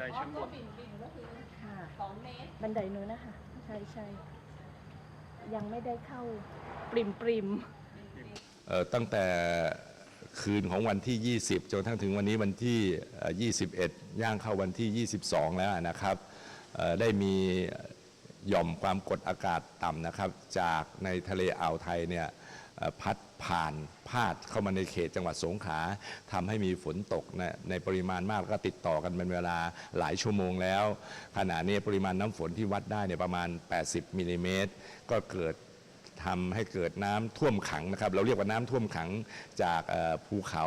ไดชั้นบนค่ะบันไดนู้นนะคะใช่ใช่ยังไม่ได้เข้าปริมปริมเอ่อตั้งแต่คืนของวันที่ 20 จนทั้งถึงวันนี้วันที่เอ่อ21 ย่างเข้าวันที่ 22 แล้วนะครับเอ่อได้มีหย่อมความกดอากาศต่ำนะครับ จากในทะเลอ่าวไทยเนี่ยเอ่อ พัดผ่านพาดเข้ามาในเขตจังหวัดสงขลาทำให้มีฝนตกในในปริมาณมากแล้วก็ติดต่อกันเป็นเวลาหลายชั่วโมงแล้ว ขณะนี้ปริมาณน้ำฝนที่วัดได้เนี่ยประมาณ 80มิลลิเมตรก็เกิดทำให้เกิดน้ำท่วมขังนะครับ เราเรียกว่าน้ำท่วมขังจากภูเขา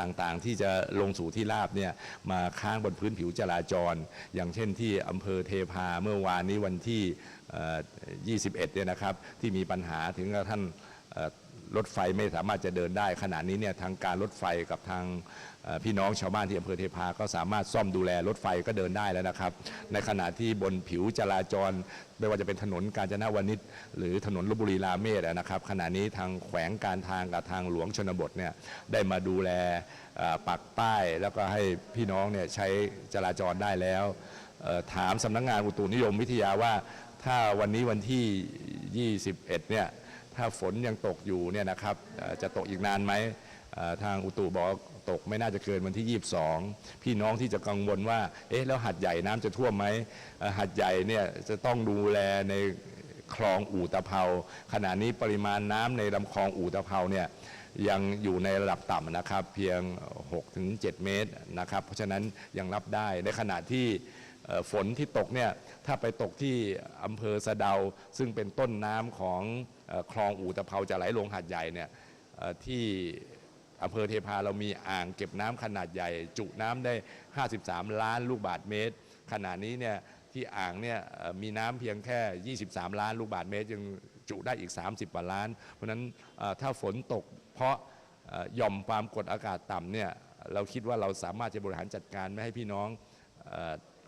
ต่างๆ ที่จะลงสู่ที่ราบเนี่ยมาค้างบนพื้นผิวจราจร อย่างเช่นที่อำเภอเทพาเมื่อวานนี้วันที่เอ่อ21เนี่ยนะครับ ที่มีปัญหาถึงกับท่าน รถไฟไม่สามารถจะเดินได้ ขณะนี้เนี่ยทางการรถไฟกับทางพี่น้องชาวบ้านที่อำเภอเทพาก็สามารถซ่อมดูแลรถไฟก็เดินได้แล้วนะครับ ในขณะที่บนผิวจราจร ไม่ว่าจะเป็นถนนกาญจนวนิชหรือถนนลบบุรีราเมศอนะครับ ขณะนี้ทางแขวงการทางกับทางหลวงชนบทเนี่ยได้มาดูแลปักป้าย แล้วก็ให้พี่น้องเนี่ยใช้จราจรได้แล้วถามสำนักงานอุตุนิยมวิทยาว่าถ้าวันนี้วันที่ 21 เนี่ย ถ้าฝนยังตกอยู่เนี่ยนะครับจะตกอีกนานไหมทางอุตุบอกตกไม่น่าจะเกินวันที่ 22 พี่น้องที่จะกังวลว่า เอ๊ะแล้วหัดใหญ่น้ำจะท่วมไหมหัดใหญ่เนี่ยจะต้องดูแลในคลองอู่ตะเภาขณะนี้ปริมาณน้ำในลำคลองอู่ตะเภาเนี่ยยังอยู่ในระดับต่ำนะครับ เพียง 6-7 เมตรนะครับ เพราะฉะนั้นยังรับได้ในขณะที่ ฝนที่ตกเนี่ยถ้าไปตกที่อำเภอสะเดา ซึ่งเป็นต้นน้ำของคลองอู่ตะเภาจะไหลลงหาดใหญ่เนี่ยที่อำเภอเทพาเรามีอ่างเก็บน้ำขนาดใหญ่ จุน้ำได้ 53 ล้านลูกบาศก์เมตร ขณะนี้เนี่ยที่อ่างเนี่ยมีน้ำเพียงแค่ 23 ล้านลูกบาศก์เมตร ยังจุได้อีก 30กว่าล้าน เพราะนั้นถ้าฝนตกเพราะหย่อมความกดอากาศต่ำเนี่ยเราคิดว่าเราสามารถจะบริหารจัดการไม่ให้พี่น้อง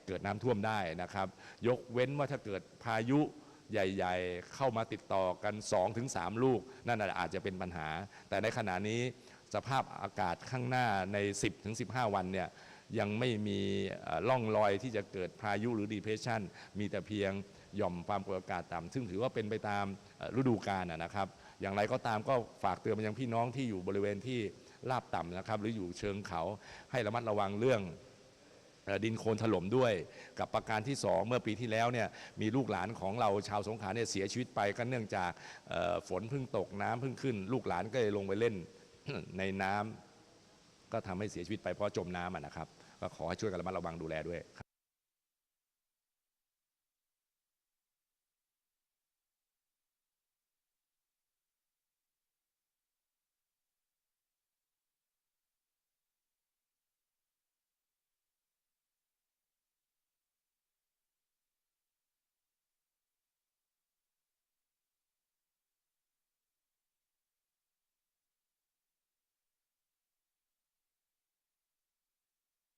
เกิดน้ำท่วมได้นะครับ ยกเว้นว่าถ้าเกิดพายุใหญ่ๆ เข้ามาติดต่อกัน 2-3 ลูก นั่นอาจจะเป็นปัญหา แต่ในขณะนี้สภาพอากาศข้างหน้าใน 10-15 วันเนี่ยยังไม่มีเอ่อร่องรอยที่จะเกิดพายุหรือ depression มีแต่เพียงหย่อมความกดอากาศต่ำซึ่งถือว่าเป็นไปตามฤดูกาลนะครับ อย่างไรก็ตามก็ฝากเตือนไปยังพี่น้องที่อยู่บริเวณที่ราบต่ำนะครับ หรืออยู่เชิงเขาให้ระมัดระวังเรื่อง ดินโคลนถล่มด้วยกับประการที่ 2 เมื่อปีที่แล้วเนี่ยมีลูกหลานของเราชาวสงขลาเนี่ยเสียชีวิตไปก็เนื่องจากฝนเพิ่งตกน้ำเพิ่งขึ้น ลูกหลานก็เลยลงไปเล่นในน้ำก็ทำให้เสียชีวิตไปเพราะจมน้ำะนะครับก็ขอให้ช่วยกันระมัดระวังดูแลด้วยครับ